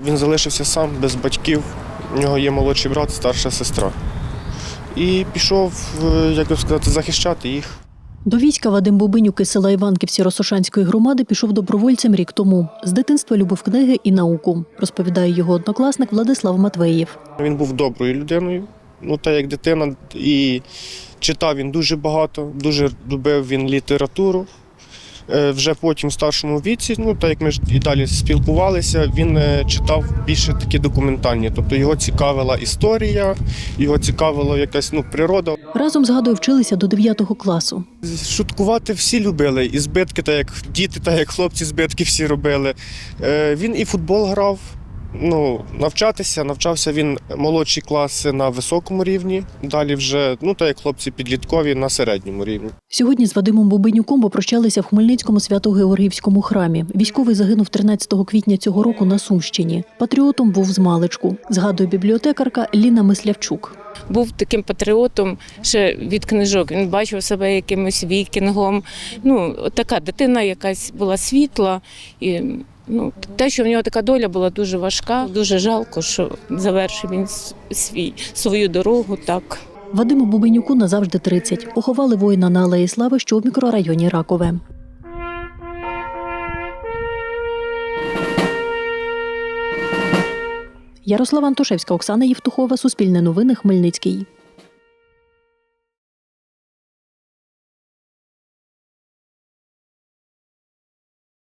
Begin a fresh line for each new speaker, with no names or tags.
Він залишився сам без батьків. У нього є молодший брат, старша сестра. І пішов, е, як би сказати, захищати їх.
До війська Вадим Бубинюк із села Іванківці Росошанської громади пішов добровольцем рік тому. З дитинства любив книги і науку, розповідає його однокласник Владислав Матвеєв.
Він був доброю людиною, ну та як дитина, і читав він дуже багато, дуже любив він літературу. Е, Вже потім в старшому віці, ну так як ми ж і далі спілкувалися, він е, читав більше такі документальні. Тобто його цікавила історія, його цікавила якась ну, природа.
Разом згадую, вчилися до 9 класу.
Шуткувати всі любили, і збитки, так як діти, так як хлопці збитки всі робили. Е, Він і футбол грав. Ну, навчатися, навчався він молодші класи на високому рівні. Далі вже, ну так як хлопці підліткові на середньому рівні.
Сьогодні з Вадимом Бубинюком попрощалися в Хмельницькому свято-Георгіївському храмі. Військовий загинув 13 квітня цього року на Сумщині. Патріотом був з маличку, згадує бібліотекарка Ліна Мислявчук.
був таким патріотом ще від книжок. Він бачив себе якимось вікінгом. Ну, така дитина якась була світла. І ну, те, що в нього така доля була дуже важка, дуже жалко, що завершив він свій, свою дорогу так.
Вадиму Бубинюку назавжди 30. Поховали воїна на Алеї Слави, що в мікрорайоні Ракове. Ярослава Антошевська, Оксана Євтухова, Суспільне новини, Хмельницький.